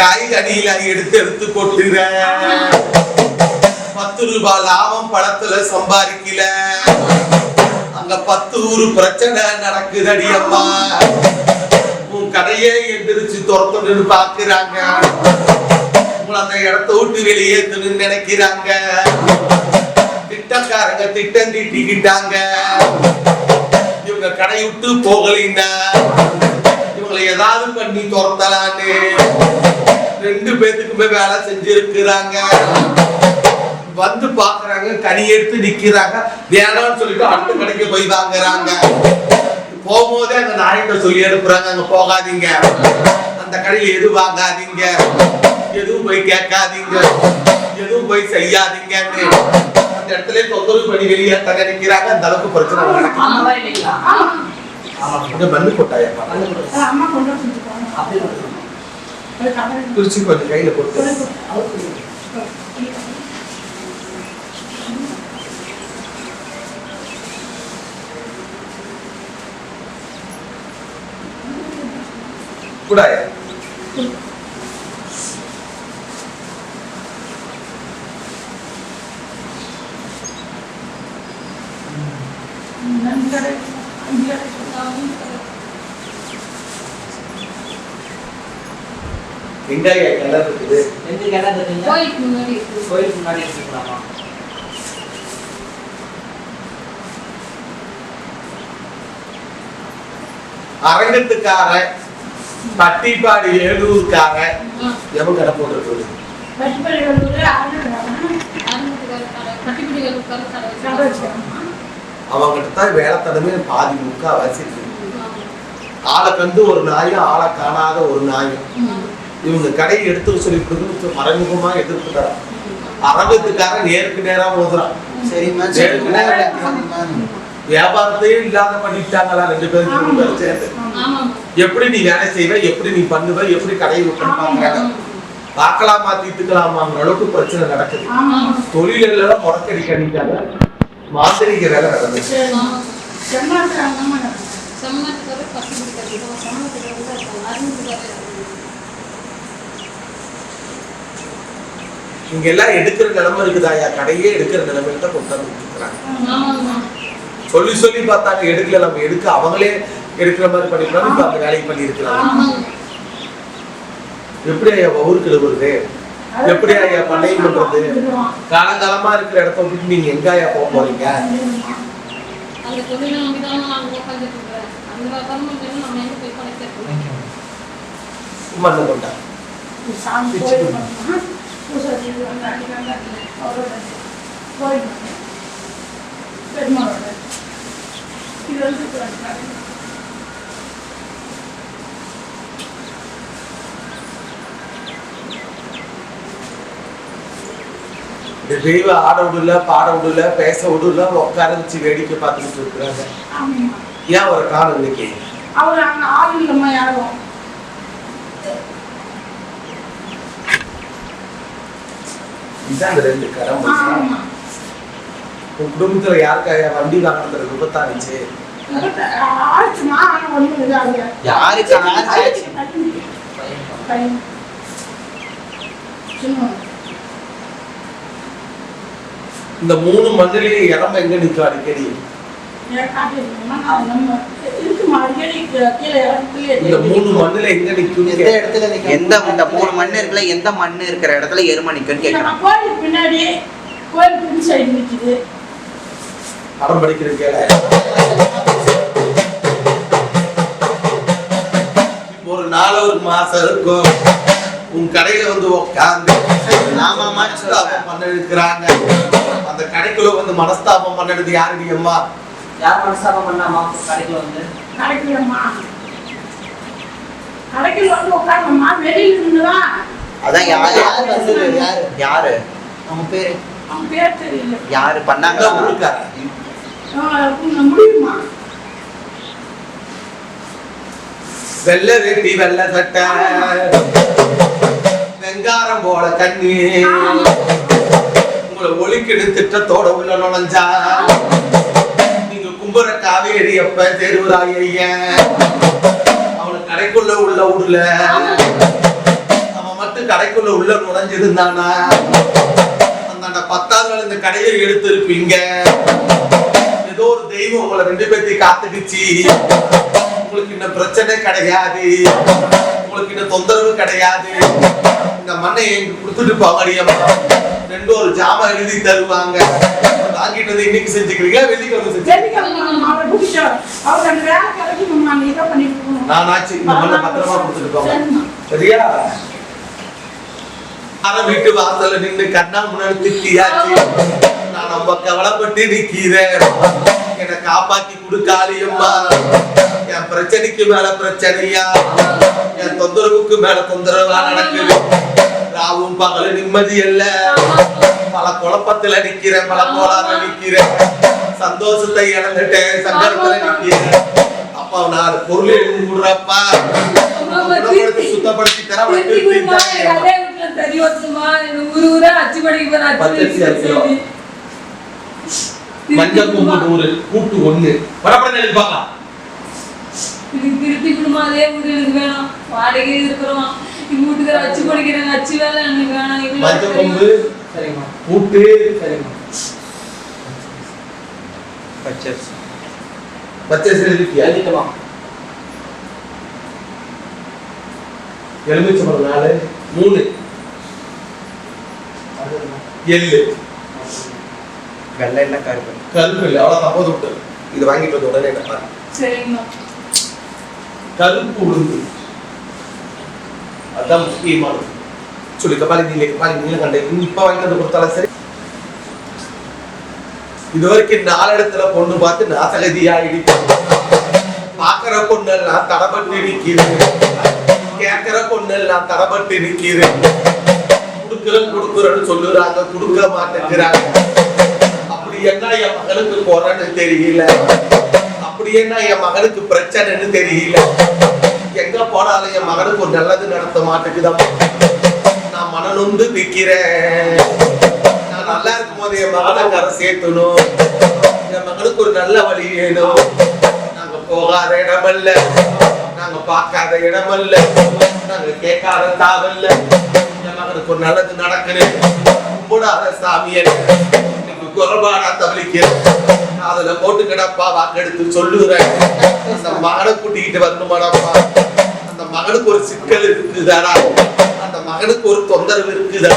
காய்கறியில எடுத்து எடுத்து கொட்டுற. பத்து ரூபாய் லாபம் பழத்துல சம்பாதிக்கல. அங்க பத்து ஊரு பிரச்சனை நடக்குதடி அம்மா. உன் கடையே எந்திரிச்சு துரத்தணும்னு பாக்குறாங்க. உங்களை அந்த இடத்த விட்டு வெளியேற்றணும்னு நினைக்கிறாங்க. திட்டக்காரங்க திட்டம் தீட்டிக்கிட்டாங்க. இவங்க கடை விட்டு போகலைன்னா இவங்களை ஏதாவது பண்ணி துரத்தலான்னு. ரெண்டு பேத்துக்குமே வேலை செஞ்சிருக்கிறாங்க. வந்து பாக்குறாங்க கனி எடுத்து நிக்கிறாங்க. வேணாம்னு சொல்லிட்டு அடுத்த கடைக்கு போய் வாங்குறாங்க. போகும்போதே அந்த நாய்கிட்ட சொல்லி அனுப்புறாங்க அங்க போகாதீங்க. அந்த கடையில எது வாங்காதீங்க. எதுவும் போய் கேட்காதீங்க. எதுவும் போய் செய்யாதீங்கன்னு. அந்த இடத்துல தொந்தரவு பண்ணி வெளியே தங்க நிக்கிறாங்க. அந்த அளவுக்கு பிரச்சனை இந்த மண்ணு கொட்டாயா அம்மா கொண்டு வந்துருக்காங்க அப்படி மட்டும் அது கவலை குறிச்சி கொஞ்சம் கையில கொடுத்து கூடாயா நன்கடை அங்கே வெங்காய கலர் இருக்குது கோயிலுக்கு முன்னாடி இருக்கு. கோயிலுக்கு முன்னாடி இருக்கலாமா அரங்கத்துக்காரன் பட்டிப்பாடி ஆ, எவன் கடை. வச்சிருக்காங்க அவங்கிட்ட தான் வேலை தடமே பாதி முக்கா ஆமா. ஆளை கண்டு ஒரு நாயும் ஆளை காணாத ஒரு நாயும் இவங்க கடையை எடுத்து சொல்லி கொடுத்து மறைமுகமா எதிர்ப்பு தரான் ம். அரங்கத்துக்காரன் நேருக்கு நேரா மோதுறான் சரிம்மா சரிம்மா. சரிம்மா வியாபாரத்தையே இல்லாத பண்ணிட்டாங்களா ரெண்டு பேரும் சேர்ந்து. எப்படி நீ வேலை செய்வ எப்படி நீ பண்ணுவ எப்படி கடையை விட்டு பாக்குறாங்க ம். பார்க்கலாமா தீர்த்துக்கலாமாங்கிற அளவுக்கு பிரச்சனை நடக்குது. ஆமாம் தொழில் எல்லாம் முறக்கடி கணிக்காங்க மாந்திரிக வேலை நடந்துச்சு இங்க எல்லாம் எடுக்கிற நிலைமை இருக்குதாயா கடையே எடுக்கிற நிலைமையில தான் கொண்டு வந்து கொடுக்குறாங்க. சொல்லி சொல்லி பார்த்தாங்க எடுக்கல நம்ம எடுக்க அவங்களே எடுக்கிற மாதிரி பண்ணிக்கலாம் இப்ப அந்த வேலையை பண்ணி இருக்கிறாங்க. எப்படி ஐயா ஊருக்கு எழுவுறது எப்படி ஐயா பண்ணையம் பண்றது? காலங்காலமா இருக்கிற இடத்த விட்டு நீங்க எங்க ஐயா போக போறீங்க? மண்ணு கொண்டா. சாமி கோயில் பண்ணோம்னா, பூசை செய்து வந்து அடிக்காங்க அவரோட கோயில் பண்ணோம். பெருமாளோட இது வந்து நடக்கும். இந்த தெய்வ ஆட விடல பாட விடல பேச விடல உட்கார வச்சு வேடிக்கை பார்த்துக்கிட்டு இருக்கிறாங்க ஆமாம்மா. ஏன் ஒரு காலம் இன்னைக்கு அவர் அங்க ஆள் இல்லைம்மா யாரும் இதுதான் அந்த ரெண்டு கரம் ஆமா. உன் குடும்பத்துல யாருக்கா ஐயா வண்டி வாங்கினது விபத்தாச்சு ஆச்சுமா ஆனா ஒண்ணும் இதாகல யாருக்கு யாருக்கு ஆச்சு? பையன் சின்ன இந்த மூணு மண்ணிலையும் இறம்ப எங்க நிக்கும் அடிக்கடி இந்த மூணு மண்ணுல எங்க நிக்கும் எந்த இடத்துல எந்த இந்த மூணு மண் இருக்குல்ல எந்த மண் இருக்கிற இடத்துல எருமை நிக்கும்னு கேக்குறான் கோயில் பின்னாடி கோயில் பின் சைடு நிக்குது. படம் படிக்கிற கேள. இப்போ ஒரு நாலு ஒரு மாசம் இருக்கும். உன் கடையில வந்து உட்காந்து ஆமாம்மா, மனஸ்தாபம் பண்ண இருக்கிறாங்க அந்த கடைக்குள்ள வந்து மனஸ்தாபம் பண்ணது யாருடி அம்மா? யார் மனசாபம் பண்ணாமா? கடைக்கு வந்து? கடைக்குள்ளம்மா கடைக்குள்ள வந்து உட்காரணுமா? வெளியில இருந்துதான் அதான் யாரு? யாரு வந்தது? யாரு? யாரு? அவங்க பேரு? அவன் பேர் தெரியல. யாரு? பண்ணாங்க அங்க ஊருக்காரன். ஆ, உன்னை முடியுமா? வெள்ளை வேட்டி வெள்ளை சட்டை. வெங்காரம் போல கண்ணு உங்களை ஒலிக்கிடு திட்டத்தோட உள்ள நுழைஞ்சா. கும்பர காவேரி அப்ப தேர்வுராய் ஐயன் அவனை கடைக்குள்ள உள்ள ஊர்ல. அவன் மட்டும் கடைக்குள்ள உள்ள நுழைஞ்சிருந்தானா? அந்த பத்தாவது நாள் இந்த கடையை எடுத்திருப்பீங்க ஏதோ ஒரு தெய்வம் உங்களை ரெண்டு பேர்த்தையும் காத்துக்குச்சு. உங்களுக்கு இந்த பிரச்சனை கிடையாது. உங்களுக்கு இந்த தொந்தரவு கிடையாது. இந்த மண்ணை எங்க கொடுத்துட்டு போங்கடியம்மா ரெண்டு ஒரு ஜாமான் எழுதி தருவாங்க. வாங்கிட்டு வந்து இன்னைக்கு செஞ்சுக்கிறீங்களா வெள்ளிக்கிழமை செஞ்சு வெள்ளிக்கிழமை அவரை கூட்டிட்டு வா. அவர் அந்த வேலை கிடைக்கணும்மா, நீ இதை பண்ணிட்டு போகணும். நானாச்சு இந்த மண்ணை பத்திரமா சரிம்மா. சரியா? ஆனா வீட்டு வாசல்ல நின்னு கண்ணா முன்னாடி திட்டியாச்சு. நான் நம்ம கவலைப்பட்டு நிக்கிறேன். என்னை காப்பாத்தி கொடுக்காளியம்மா என் பிரச்சனைக்கு மேல பிரச்சனையா? என் தொந்தரவுக்கு மேல தொந்தரவா நடக்குது? ராவும் பகலும் நிம்மதி இல்ல பல குழப்பத்துல நிக்கிறேன் பல கோளாறுல நிக்கிறேன். சந்தோஷத்தை இழந்துட்டேன் சங்கடத்துல நிக்கிறேன். அப்பா நான் பொருள் குணப்படுத்தி சுத்தப்படுத்தி தர. மஞ்சள் கொம்பு நூறு கூட்டு ஒண்ணு. வரப்பட எனக்கு திருப்பி கொடுமா, அதே ஊரு எனக்கு வேணும். வாடகை இருக்கிறோம். வேலை எனக்கு வேணாம். இவ்வளவு மஞ்சள் தெரியும். கொம்பு. சரிம்மா. பச்சரிசி. பச்சரிசி எழுதிட்டியா? எழுதிட்டுமா? எலுமிச்சம்பழம் நாலு. மூணு. எள்ளு. வெள்ளை இல்லை கருப்பு கருப்பு இல்லை அவ்வளோ தப்போது விட்டு இது வாங்கிட்டு வந்த உடனே என்ன பாரு. சரிங்கம்மா. கருப்பு உளுந்து. அதான் முக்கியமானது சொல்லி கபாலி நீ கபாலி நீல கண்டை இப்ப வாங்கிட்டு வந்து கொடுத்தாலும் சரி இது வரைக்கும் நாலு இடத்துல பொண்ணு பார்த்து நாசகதி ஆயிடுச்சு பாக்குற பொண்ணு எல்லாம் தடப்பட்டு நிக்கிறேன் கேட்கிற பொண்ணு எல்லாம் தடப்பட்டு நிக்கிறேன் குடுக்குறேன் கொடுக்குறன்னு சொல்லுறாங்க கொடுக்க மாட்டேங்கிறாங்க அப்படி என்ன என் மகனுக்கு போறேன்னு தெரியல அப்படி என்ன என் மகனுக்கு பிரச்சனைன்னு தெரியல எங்க போனாலும் என் மகனுக்கு ஒரு நல்லது நடத்த மாட்டேங்குதம்மா நான் மனநொந்து நிக்கிறேன். நான் நல்லா இருக்கும் போது என் மகனை கரை சேர்த்தணும். என் மகனுக்கு ஒரு நல்ல வழி வேணும். நாங்க போகாத இடமல்ல. நாங்க பார்க்காத இடமல்ல. நாங்க கேட்காத தாவல்ல. என் மகனுக்கு ஒரு நல்லது நடக்கணும் கும்பிடாத சாமியை. இன்னைக்கு குரபாடா தவளிக்கிறேன். அதுல போட்டு கிடப்பா வாக்கெடுத்து சொல்லுறேன் அந்த மகனை கூட்டிக்கிட்டு வரணுமாடாப்பா? அந்த மகனுக்கு ஒரு சிக்கல் இருக்குதாடா? அந்த மகனுக்கு ஒரு தொந்தரவு இருக்குதா?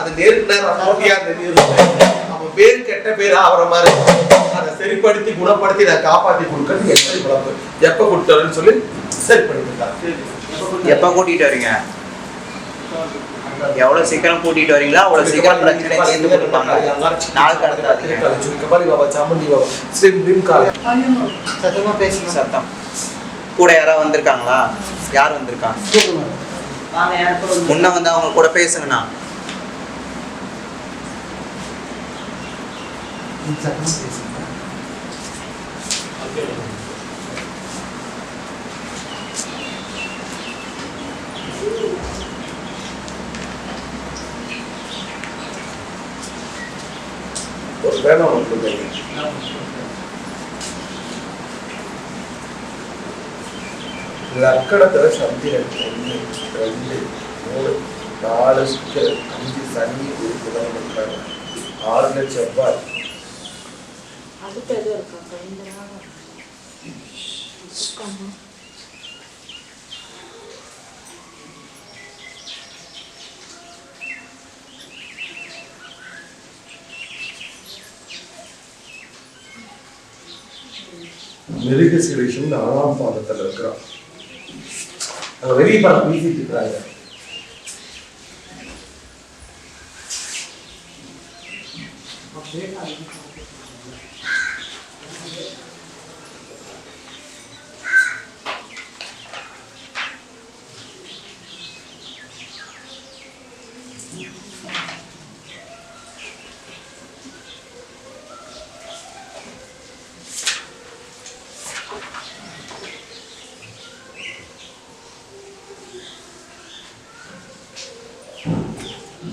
அது நேருக்கு நேரம் போட்டியா தெரியுது. அவன் பேர் கெட்ட பேர் ஆகிற மாதிரி. அதை சரிப்படுத்தி குணப்படுத்தி நான் காப்பாத்தி கொடுக்கறது எப்படி குழப்பம். எப்ப கொடுத்தாருன்னு சொல்லி சரிப்படுத்திருக்காங்க எப்போ கூட்டிட்டு வரீங்க? எவ்வளவு சீக்கிரம் கூட்டிட்டு வரீங்களோ அவ்வளவு சீக்கிரம் பிரச்சனை தீர்ந்து கொடுப்பாங்க. நாளுக்கு அடுத்தாதீங்க கபாலி பாபா சாமுண்டி பாபா. ஸ்ரீ பீம் கால ஐயோ. சத்தமா பேசுங்க. சத்தம். கூட யாராவது வந்திருக்காங்களா? யார் வந்திருக்காங்க முன்ன வந்து அவங்க கூட பேசுங்கண்ணா. சத்தமா பேசுங்க. வேணும் உங்களுக்கு லக்கணத்துல சந்திரன் ஒன்று ரெண்டு மூணு நாலு அஞ்சு சனி ஒரு புதன் இருக்காங்க ஆறுல செவ்வாய் அடுத்து எதுவும் இருக்கா? இந்த நாள். உட்கார்ந்து. மிருக சிரேஷன் நாலாம் பாதத்துல இருக்கிறான் வெளிய படம் இருக்கிறாங்க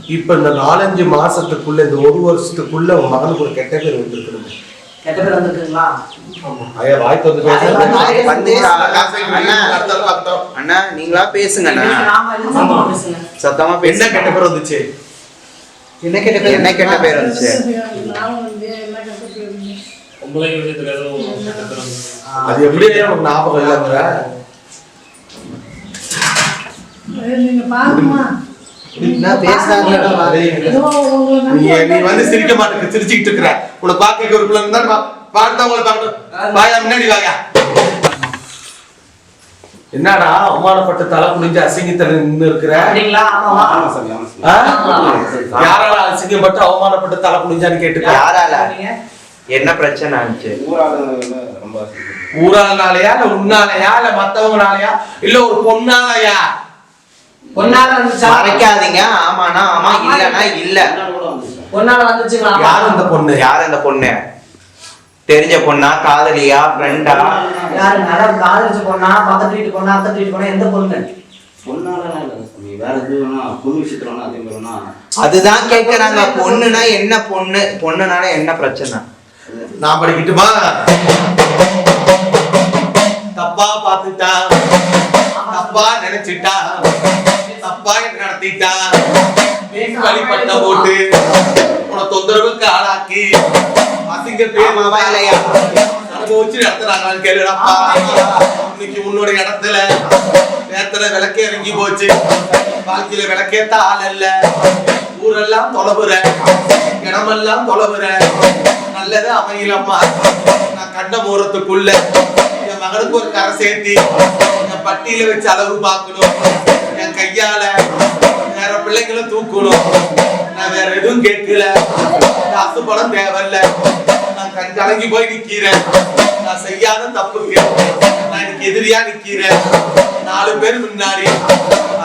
இப்ப இந்த நாலஞ்சு மாசத்துக்குள்ள இந்த ஒரு வருஷத்துக்குள்ள உன் மகனுக்கு ஒரு கெட்ட பேர் வந்திருக்கணும் கெட்ட பேர் வந்திருக்குங்களா ஐயா வாய் திறந்து பேசுங்க. வந்து அண்ணா நீங்களா பேசுங்க சத்தமா என்ன கெட்ட பேர் வந்துச்சு? என்ன கேட்ட பேர்? என்ன கெட்ட பேர் வந்துச்சு? அது எப்படி ஞாபகம் இல்லைங்கிற? நீங்க பாருமா நீ வந்து சிரிக்க மாட்டேங்க சிரிச்சுக்கிட்டு இருக்கிற. உன்னை பார்க்க ஒரு பிள்ளை இருந்தா பார்த்தவங்களை பார்க்கட்டும். வாயா முன்னாடி வாயா. என்னடா அவமானப்பட்ட தலை குடிஞ்சு அசிங்கத்தில் நின்று இருக்கிற? யாரால அசிங்கப்பட்டு அவமானப்பட்டு தலை குடிஞ்சான்னு கேட்டுக்க? யாரால? நீங்க என்ன பிரச்சனை ஆச்சு? ஊரானாலயா இல்ல உன்னாலயா இல்ல மத்தவங்கனாலயா இல்ல ஒரு பொண்ணாலயா? பொன்னால வந்துச்சா? மறைக்காதீங்க. ஆமாண்ணா ஆமா இல்லனா இல்ல. பொன்னால வந்துச்சுங்களா? யார் அந்த பொண்ணு? யார் அந்த பொண்ணு? தெரிஞ்ச பொண்ணா? காதலியா? ஃப்ரெண்டா யாரு? நல்லா காதலிச்ச பொண்ணா? பக்கத்து வீட்டு பொண்ணா? அத்தை வீட்டு பொண்ணா? எந்த பொண்ணு? அதுதான் கேக்குறாங்க. பொண்ணுனா என்ன பொண்ணு? பொண்ணுனால என்ன பிரச்சனை? நான் படிக்கட்டுமா? தப்பா பார்த்துட்டா? தப்பா நினைச்சிட்டா? என்ன நடத்திட்டா? வழிபட்ட போட்டு உன தொந்தரவுக்கு ஆளாக்கி அசிங்க இல்லையா? அனுபவிச்சு நடத்துறாங்களான்னு கேளுடாப்பா. இன்னைக்கு உன்னோட இடத்துல நேரத்துல விளக்கே இறங்கி போச்சு. வாழ்க்கையில விளக்கேத்த ஆள் இல்ல. ஊரெல்லாம் தொலைவுற. இடமெல்லாம் தொலைவுற. நல்லது அமையலம்மா. நான் கண்ட மூரத்துக்குள்ள என் மகனுக்கு ஒரு கரை சேர்த்தி என் பட்டியல வச்சு அளவு பார்க்கணும். என் கையால வேற பிள்ளைங்களை தூக்கணும். நான் வேற எதுவும் கேட்கல. காசு பணம் தேவையில்ல. நான் கண் கலங்கி போய் நிக்கிறேன். நான் செய்யாத தப்புக்கு நான் இன்னைக்கு எதிரியா நிக்கிறேன். நாலு பேர் முன்னாடி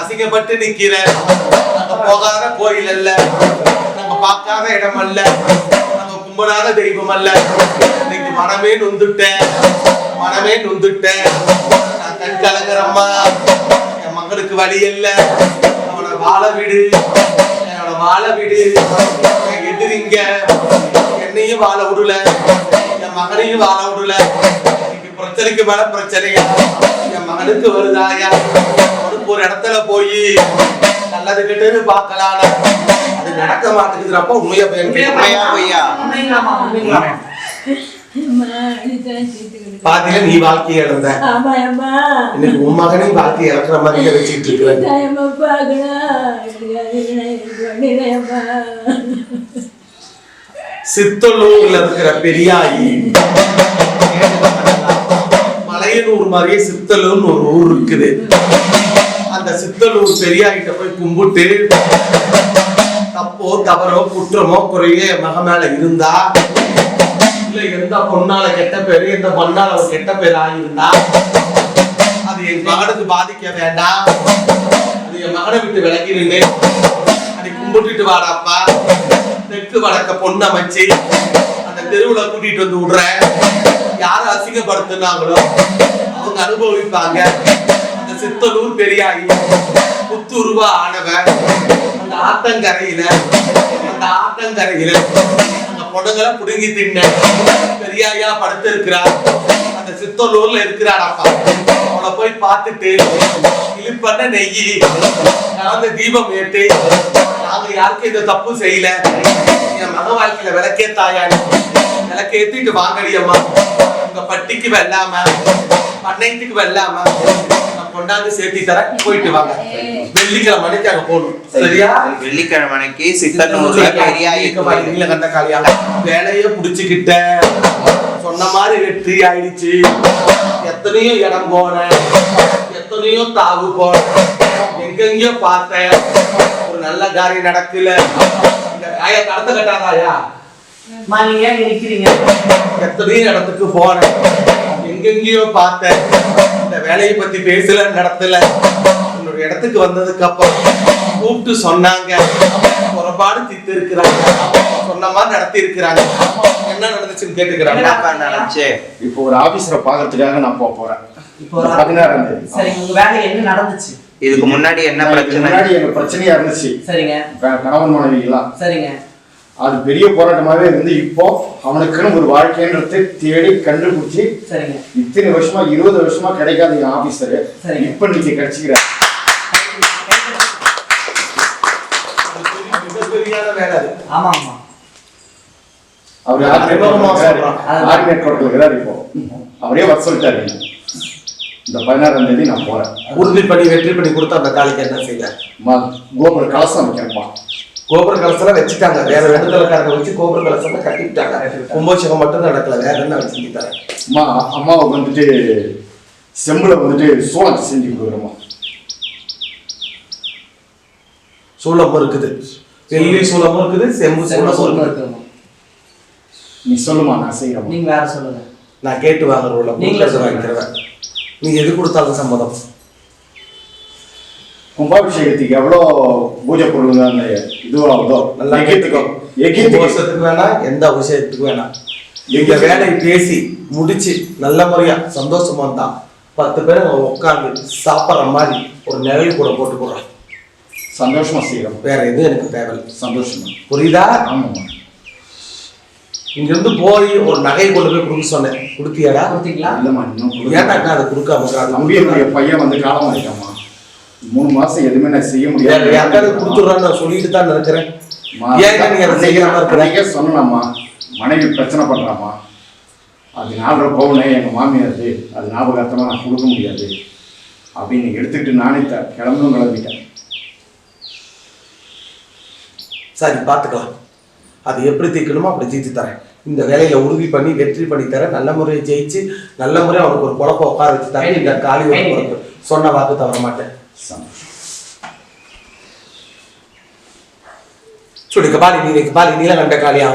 அசிங்கப்பட்டு நிக்கிறேன். நாங்க போகாத கோயில் அல்ல. நாங்க பார்க்காத இடம் அல்ல. நாங்க கும்பலான தெய்வம் அல்ல. இன்னைக்கு மனமே நொந்துட்டேன். மனமே நொந்துட்டேன். நான் கண் கலங்குறம்மா என் மகனுக்கு வழி இல்ல. அவனை வாழ விடு. அவனை வாழ விடு. எதிரிங்க என்னையும் வாழ விடல. என் மகனையும் வாழ விடல. இன்னைக்கு பிரச்சனைக்கு மேல பிரச்சனையா? என் மகனுக்கு வருதாயா அவனுக்கு ஒரு இடத்துல போய் நல்லது கெட்டது பார்க்கலாம் அது நடக்க மாட்டேங்குதுறப்ப உண்மையா போய் உண்மையா பொய்யா பாதியில நீ வாழ்க்கையை இழந்த. இன்னைக்கு உன் மகனையும் வாழ்க்கையை இழக்கிற மாதிரியே வச்சுட்டு பார்க்கணும் சித்தலூர்ல இருக்கிற பெரியாயி. மலையனூர் மாதிரியே சித்தலூர்னு ஒரு ஊர் இருக்குது. அந்த சித்தலூர் பெரியாயிட்ட போய் கும்பிட்டு தப்போ தவறோ குற்றமோ குறையே மக மேல இருந்தா வீட்டுல எந்த பொண்ணால கெட்ட பேரு எந்த பொண்ணால ஒரு கெட்ட பேர் ஆகியிருந்தா அது என் மகனுக்கு பாதிக்க வேண்டாம் அது என் மகனை விட்டு விலகி நின்று அதை கும்பிட்டுட்டு வாடாப்பா. தெற்கு வடக்க பொண்ணு அமைச்சு அந்த தெருவுல கூட்டிட்டு வந்து விடுறேன். யாரை அசிங்கப்படுத்துனாங்களோ அவங்க அனுபவிப்பாங்க. அந்த சித்தலூர் பெரியாயி புத்துருவா ஆனவன் அந்த ஆத்தங்கரையில அந்த ஆத்தங்கரையில முடங்களை புடுங்கி தின்ன. பெரியாயா படுத்து இருக்கிறார் அந்த சித்தலூர்ல இருக்கிறாடாப்பா அவளை போய் பார்த்துட்டு இழுப்பண்ண நெய்யி கலந்த தீபம் ஏற்று நாங்க யாருக்கும் இந்த தப்பு செய்யல. என் மக வாழ்க்கையில விளக்கே தாயாடி விளக்கேத்திட்டு வாங்கடியம்மா. உங்க பட்டிக்கு வெல்லாம பண்ணைத்துக்கு வெல்லாம நான் கொண்டாந்து சேர்த்தி தரேன் போயிட்டு வாங்க. வெள்ளிக்கிழமை மணிக்கு அங்க போகணும். சரியா? வெள்ளிக்கிழமைக்கு சித்தனூர்ல பெரியாயி கோயில். நீல கண்ட காளியா. வேலைய புடிச்சுக்கிட்ட சொன்ன மாதிரி வெற்றி ஆயிடுச்சு. எத்தனையோ இடம் போனேன் எத்தனையோ தாவு போனேன் எங்கெங்கயோ பார்த்தேன். ஒரு நல்ல காரியம் நடக்கல. இந்த ஆயா கடத்த கட்டாதாயா அம்மா நீங்க ஏன் இருக்கிறீங்க எத்தனையோ இடத்துக்கு போனேன் எங்கெங்கயோ பார்த்தேன். இந்த வேலையை பத்தி பேசல நடத்தல. உன்னோட இடத்துக்கு வந்ததுக்கு அப்புறம் கூப்பிட்டு சொன்னாங்க. புறப்பாடு தித்து இருக்கிறாங்க சொன்ன மாதிரி நடத்தி இருக்கிறாங்க என்ன நடந்துச்சுன்னு கேட்டுக்கிறாங்க. என்னப்பா நடந்துச்சு இப்போ ஒரு ஆபீசரை பாக்குறதுக்காக நான் போக போறேன். இப்போ ஒரு பதினாறாம் தேதி சரிங்க உங்க வேலை என்ன நடந்துச்சு? இதுக்கு முன்னாடி என்ன பிரச்சனை? முன்னாடி எனக்கு பிரச்சனையா இருந்துச்சு. சரிங்க. கணவன் மனைவி எல்லாம் சரிங்க. அது பெரிய போராட்டமாவே இருந்து இப்போ அவனுக்குன்னு ஒரு வாழ்க்கைன்றதை தேடி கண்டுபிடிச்சி சரிங்க. இத்தனை வருஷமா இருபது வருஷமா கிடைக்காத என் ஆபீசரு. இப்ப நீங்க கிடைச்சிக்கிற மிகப்பெரியான வேலை அது. ஆமா ஆமா. அவர் குவார்டர்ல இருக்கிறார் இப்போ. அவரே வர சொல்லிட்டாரு. இந்த பதினாறாம் தேதி நான் போறேன். உறுதி பண்ணி வெற்றி பண்ணி கொடுத்தா அந்த காளிக்கு என்ன அம்மா, கோபுர கலசம் வைக்கிறப்பா கோபுர கலசம் வச்சுட்டாங்க. வேற வெடுதலக்காரங்க வச்சு கோபுர கலசம் கட்டிவிட்டாங்க. கும்பாபிஷேகம் மட்டும் நடக்கல. வேற என்ன வச்சு செஞ்சு தரேன் அம்மா அம்மாவுக்கு வந்துட்டு செம்புல வந்துட்டு சோளம் செஞ்சு கொடுக்குறோம்மா. சூளமும் இருக்குது வெள்ளி சூளமும் இருக்குது செம்பு சூளமும் இருக்குது. நீ சொல்லுமா நான் செய்யறேன் நீங்க வேற சொல்லுங்க. நான் கேட்டு வாங்குறோம்ல நீங்களே நீங்களே. வாங்கிக்கிறேன் நீங்க எது கொடுத்தாலும் சம்மதம். கும்பாபிஷேகத்துக்கு எவ்வளோ பூஜை பொருள் அந்த இதுவாகுதோ நல்லா கேட்டுக்கோ. எகித்துக்கு வருஷத்துக்கு வேணாம் எந்த விஷயத்துக்கு வேணாம் எங்க வேலையை பேசி முடிச்சு நல்ல முறையா சந்தோஷமா இருந்தா பத்து பேர் உட்காந்து சாப்பிட்ற மாதிரி ஒரு நிழல் கூட போட்டு போடுறோம் சந்தோஷமா செய்யறோம். வேற எதுவும் எனக்கு தேவையில்லை. சந்தோஷமா. புரியுதா? ஆமாம்மா. இங்க இருந்து போய் ஒரு நகை கொண்டு போய் கொடுக்க சொன்னேன். கொடுத்தியாடா? கொடுத்தீங்களா? இல்லம்மா இன்னும் ஏன்டா அக்கா அதை கொடுக்காம தம்பி என்னுடைய பையன் வந்து காலம் ஆயிட்டாமா மூணு மாசம் எதுவுமே நான் செய்ய முடியாது. யாருக்காவது கொடுத்துடுறான்னு நான் சொல்லிட்டு தான் இருக்கிறேன் சொன்னேம்மா மனைவி பிரச்சனை பண்றாம்மா. அது நாலரை பவுனு எங்க மாமியார் அது அது ஞாபகார்த்தமா நான் கொடுக்க முடியாது. அப்படின்னு எடுத்துக்கிட்டு நானே த கிளம்பும் கிளம்பிட்டேன். சரி பார்த்துக்கலாம் அது எப்படி தீர்க்கணுமோ அப்படி தீர்த்து தரேன். இந்த வேலையில உறுதி பண்ணி வெற்றி பண்ணி தரேன் நல்ல முறையை ஜெயிச்சு நல்ல முறையை அவனுக்கு ஒரு குழப்பம் உட்கார வச்சு தரேன் இந்த காலி ஒரு சொன்ன வாக்கு தவற மாட்டேன். சுடி கபாலி நீ கபாலி நீல கண்ட காளியா?